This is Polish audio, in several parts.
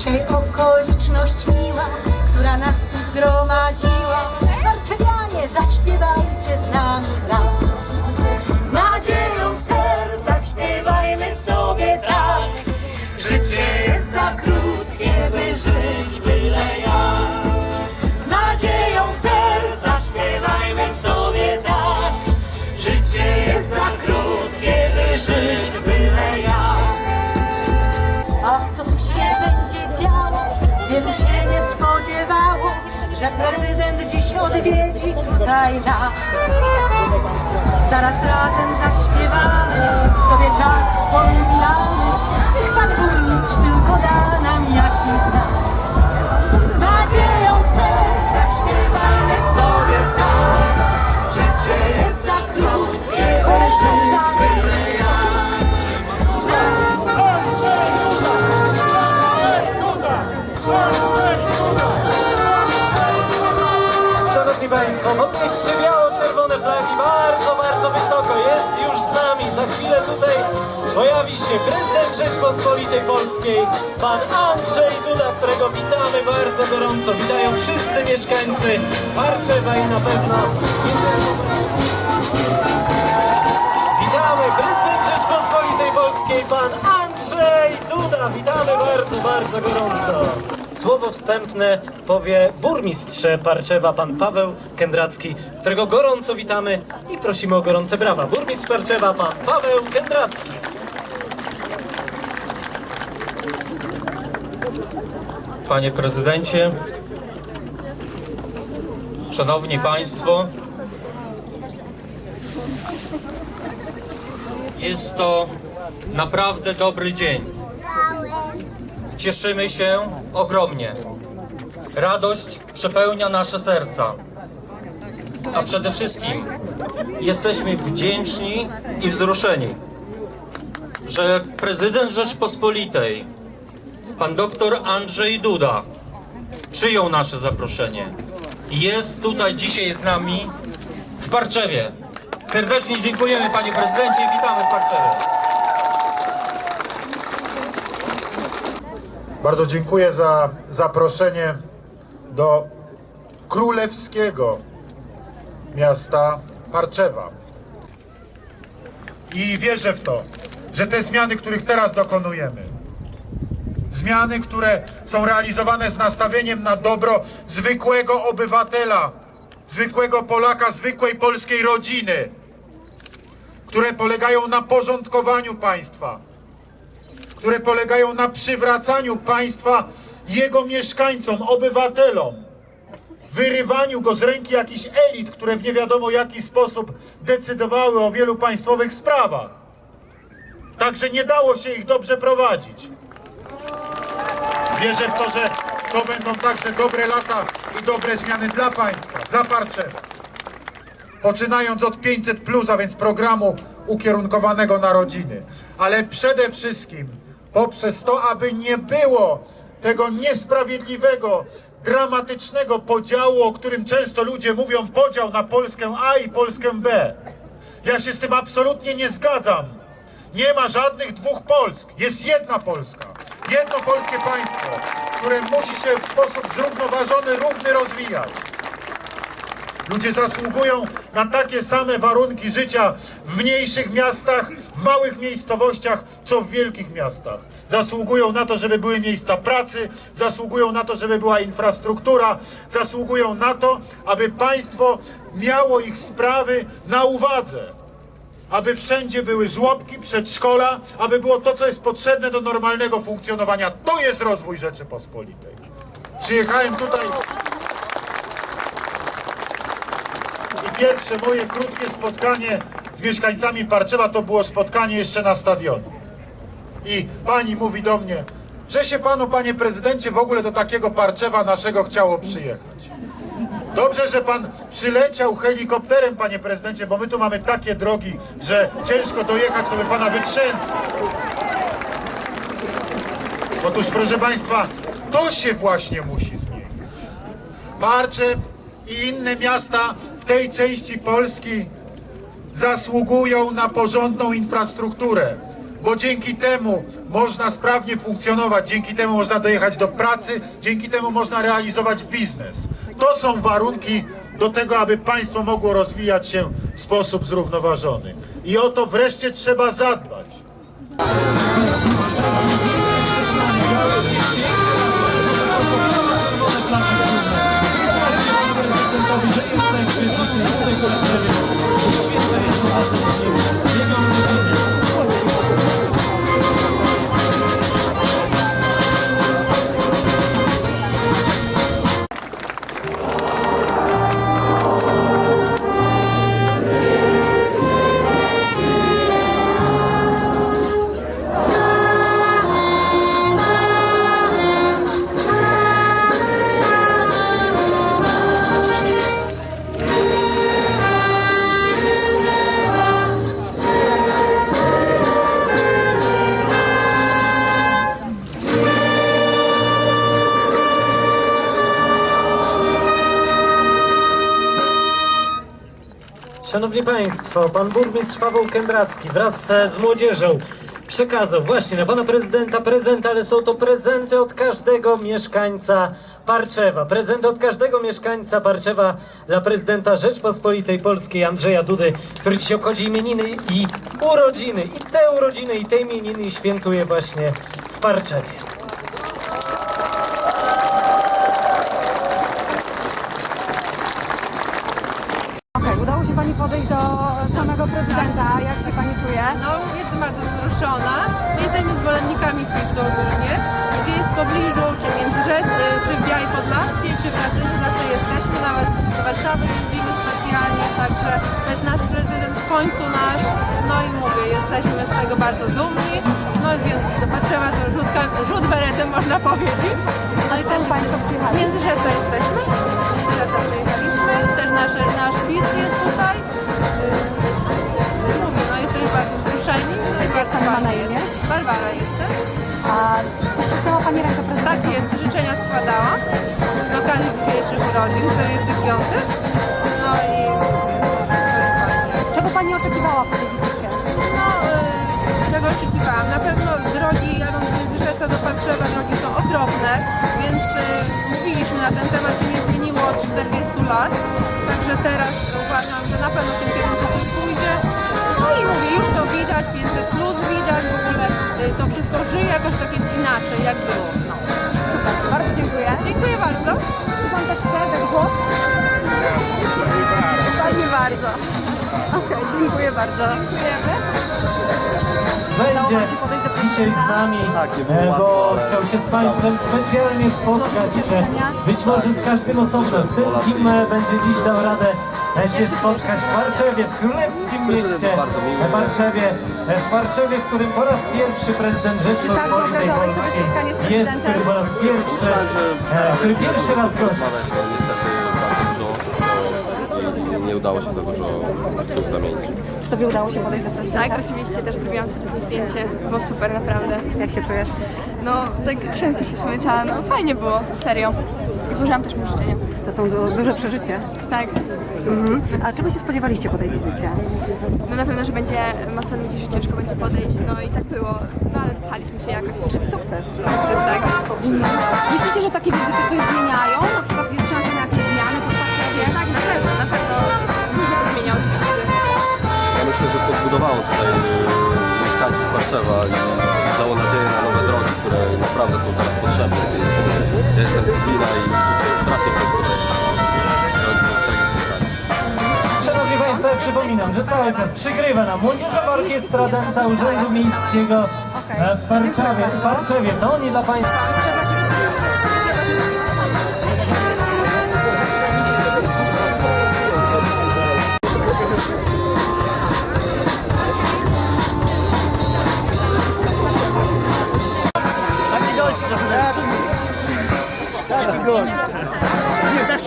Dzisiaj okoliczność miła, która nas tu zgromadziła. Warczywianie, zaśpiewajcie z nami raz. Z nadzieją prezydent dziś odwiedzi tutaj nas. Zaraz razem zaśpiewamy, sobie czas pomijamy. Niech Pan Burmistrz tylko da nam jakiś znak. Z nadzieją w sercach śpiewamy sobie tak. Życie jest za krótkie, by podnieście biało-czerwone flagi bardzo, bardzo wysoko. Jest już z nami. Za chwilę tutaj pojawi się prezydent Rzeczpospolitej Polskiej, pan Andrzej Duda, którego witamy bardzo gorąco. Witają wszyscy mieszkańcy Barczewa i na pewno Witamy prezydent Rzeczpospolitej Polskiej, pan Andrzej Duda. Witamy bardzo, bardzo gorąco. Słowo wstępne powie burmistrze Parczewa, pan Paweł Kędracki, którego gorąco witamy i prosimy o gorące brawa. Burmistrz Parczewa, pan Paweł Kędracki. Panie prezydencie, szanowni państwo, jest to naprawdę dobry dzień. Cieszymy się ogromnie. Radość przepełnia nasze serca. A przede wszystkim jesteśmy wdzięczni i wzruszeni, że prezydent Rzeczpospolitej Pan doktor Andrzej Duda przyjął nasze zaproszenie jest tutaj dzisiaj z nami w Parczewie. Serdecznie dziękujemy panie prezydencie i witamy w Parczewie. Bardzo dziękuję za zaproszenie do królewskiego miasta Parczewa. I wierzę w to, że te zmiany, których teraz dokonujemy, zmiany, które są realizowane z nastawieniem na dobro zwykłego obywatela, zwykłego Polaka, zwykłej polskiej rodziny, które polegają na porządkowaniu państwa, które polegają na przywracaniu państwa jego mieszkańcom, obywatelom, wyrywaniu go z ręki jakichś elit, które w nie wiadomo jaki sposób decydowały o wielu państwowych sprawach. Także nie dało się ich dobrze prowadzić. Wierzę w to, że to będą także dobre lata i dobre zmiany dla państwa, dla Parczewa poczynając od 500, plus, a więc programu ukierunkowanego na rodziny, ale przede wszystkim poprzez to, aby nie było tego niesprawiedliwego, dramatycznego podziału, o którym często ludzie mówią, podział na Polskę A i Polskę B. Ja się z tym absolutnie nie zgadzam. Nie ma żadnych dwóch Polsk. Jest jedna Polska. Jedno polskie państwo, które musi się w sposób zrównoważony, równy rozwijać. Ludzie zasługują na takie same warunki życia w mniejszych miastach, w małych miejscowościach, co w wielkich miastach. Zasługują na to, żeby były miejsca pracy, zasługują na to, żeby była infrastruktura, zasługują na to, aby państwo miało ich sprawy na uwadze. Aby wszędzie były żłobki, przedszkola, aby było to, co jest potrzebne do normalnego funkcjonowania. To jest rozwój Rzeczypospolitej. Przyjechałem tutaj I pierwsze moje krótkie spotkanie z mieszkańcami Parczewa to było spotkanie jeszcze na stadionie. I pani mówi do mnie, że się panu, panie prezydencie, w ogóle do takiego Parczewa naszego chciało przyjechać. Dobrze, że pan przyleciał helikopterem, panie prezydencie, bo my tu mamy takie drogi, że ciężko dojechać, to by pana wytrzęsło. Otóż, proszę państwa, to się właśnie musi zmienić. Parczew i inne miasta tej części Polski zasługują na porządną infrastrukturę, bo dzięki temu można sprawnie funkcjonować, dzięki temu można dojechać do pracy, dzięki temu można realizować biznes. To są warunki do tego, aby państwo mogło rozwijać się w sposób zrównoważony. I o to wreszcie trzeba zadbać. Szanowni Państwo, pan burmistrz Paweł Kędracki wraz z młodzieżą przekazał właśnie na pana prezydenta prezenty, ale są to prezenty od każdego mieszkańca Parczewa. Prezenty od każdego mieszkańca Parczewa dla prezydenta Rzeczpospolitej Polskiej Andrzeja Dudy, który dziś obchodzi imieniny i urodziny. I te urodziny i te imieniny świętuje właśnie w Parczewie. Tego bardzo dumni. No więc Warszawa to rzut, beretem można powiedzieć. No i też Pani to przyjechali? Międzyrzece jesteśmy. Międzyrzece przyjechaliśmy. Też nasz, nasz PiS jest tutaj. Mówię, no jesteśmy bardzo wzruszeni. No bardzo Pani ma na imię? jest. Barbara jestem. A uściskała Pani rękę prezydenta? Tak jest, życzenia składałam z okazji dzisiejszych urodzin, 45. 40 lat. Także teraz uważam, że na pewno w tym kierunku coś pójdzie. No i mówię, już to widać, 500 plus widać, w ogóle y, to wszystko żyje jakoś tak jest inaczej, jak było. No. Super, bardzo dziękuję. Dziękuję bardzo. Czy Pan też chce dać głos? Pani bardzo. Okej, dziękuję bardzo. Dziękujemy. Będzie dzisiaj z nami, Tak, nie było bo chciał się z Państwem specjalnie spotkać, być może z każdym osobno, z tym, kim e, będzie dziś dał radę e, się spotkać w Warczewie, w królewskim mieście e, Warszawie, e, w Warszewie, w którym po raz pierwszy prezydent Rzeczpospolitej wyobrażałeś sobie Polskiej jest, który po raz pierwszy, który pierwszy raz gości. Nie udało się za dużo słów zamienić. Tobie udało się podejść do prezydenta? Tak, oczywiście też zrobiłam sobie z nim zdjęcie. Było super, naprawdę. Jak się czujesz? No, tak trzęsę się w sumie cała, no fajnie było, serio. Złożyłam też mu życzenia. To są du- duże przeżycie. Tak, Mhm. A czego się spodziewaliście po tej wizycie? no na pewno, że będzie masa ludzi, że ciężko będzie podejść, no i tak było. No ale pchaliśmy się jakoś. Czyli sukces. Sukces, tak. Myślicie, że takie wizyty coś zmieniają? Przypominam, że cały czas przygrywa nam Młodzieżowa Orkiestra Denta Urzędu Miejskiego w Parczewie. W Parczewie. To nie dla Państwa.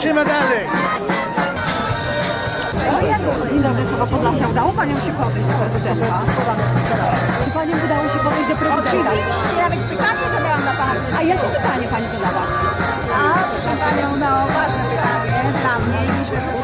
Dzień dobry, Słowa Podlasia. Udało Panią się podejść do prezydenta? Czy Panią udało się podejść do prezydenta? Ja nawet pytanie zadałam na pana A jakie pytanie Pani zadała? A, proszę panią, no ważne pytanie. dla mnie i myślę, że